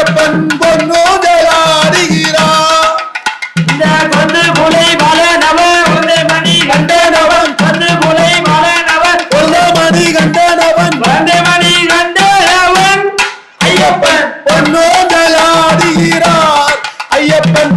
ஐயப்பன் பொன்னோதலாடுகிறா இந்த பொண்ணு புலை மல நவ ஒன்று மணி கண்டனவன் பொண்ணு புலை மல நவன் ஒன்று மணி கண்டனவன். ஒன்று மணி கண்டனவன் ஐயப்பன் பொன்னோதலாடுகிறார் ஐயப்பன்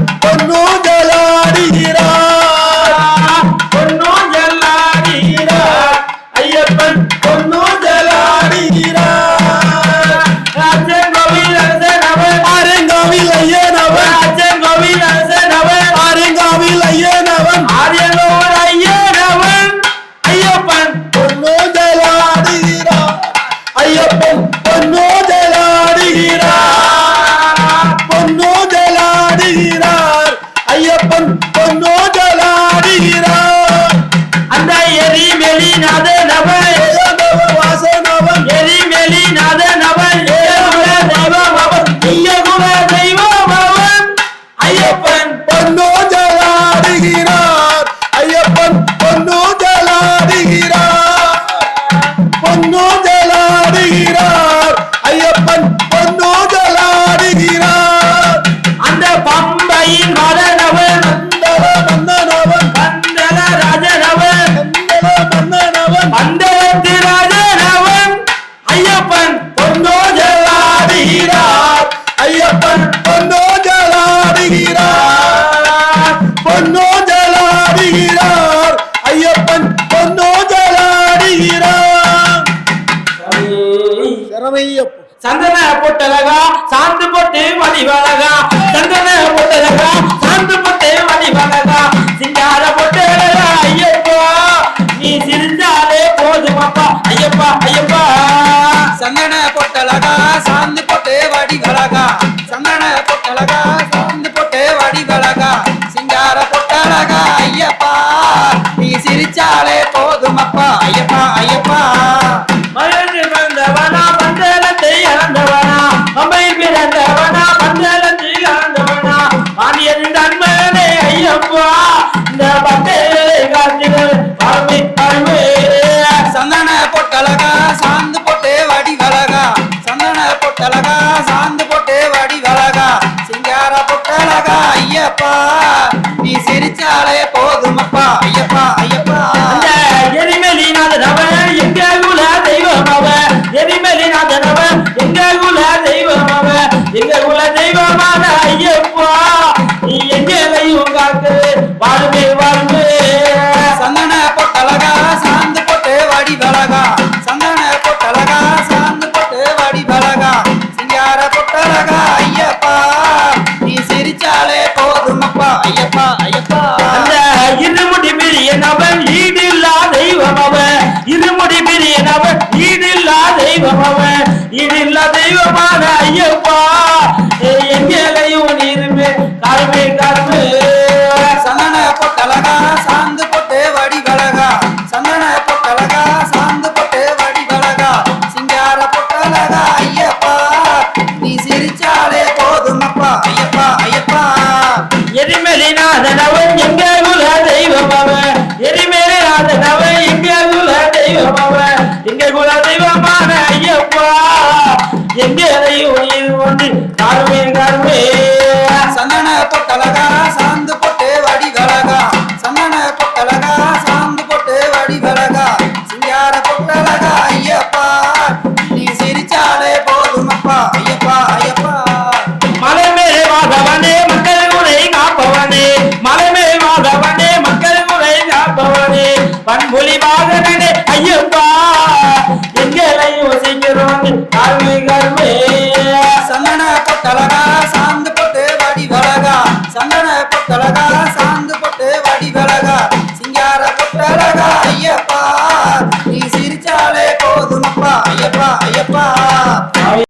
Green பொட்டழகா சாந்து போட்டு வடிவழகா சந்தன பொட்டழகா சாந்து போட்டு வடிவழகா சிங்கார பொட்டழகா ஐயப்பா. நீ சிரிச்சாலே போதுமப்பா ஐயப்பா ஐயப்பா. சந்தன பொட்டலகா சாந்து போட்டு வடிவழகா சந்தன பொட்டலகா சாந்து போட்டு வடிவழகா சிங்கார பொட்டலகா ஐயப்பா. நீ சிரிச்சாலே போதுமப்பா ஐயப்பா ஐயப்பா. மானியரின் நண்பனே ஐயப்பா. இந்த பட்டைகளை காத்திகள் அருமை அருமை சந்தன பொட்டலகா சாந்து பொட்டு வடிவழகா சந்தன பொட்டலகா சாந்து பொட்டு வடிவழகா சிங்கார பொட்டலகா ஐயப்பா. நீ சிரிச்சாலே போதுமப்பா. ஐயப்பா ஐயப்பா. அவன் ஈடில்லா தெய்வமான ஐயப்பா. எங்கேயும் நீருமே காருமே காருமே. சந்தன பொட்டலகா சாந்து பொட்டு வடிவழகா சந்தன பொட்டலகா சாந்து பொட்டு வடிவழகா சிங்கார பொட்டலகா ஐயப்பா. நீ சிரிச்சாலே போதுமப்பா. ஐயப்பா ஐயப்பா. எரிமலிநாதன் அவன் குல தெய்வம் எங்கேலையும் நீர் கொண்டு காருமே காருமே சந்தன பொட்டலகா சாந்து பொட்டு வடிவழகா சந்தன பொட்டலகா சாந்து பொட்டு வடிவழகா சிங்கார பொட்டலகா ஐயப்பா நீ சிரிச்சாலே போதுமப்பா ஐயப்பா ஐயப்பா மலைமே மாதவனே மக்கள் குறை காப்பவனே மலைமே மாதவனே மக்கள் குறை காப்பவனே பண்புலி வாகனே ஐயப்பா எங்களையும் சீக்கிரம் i mean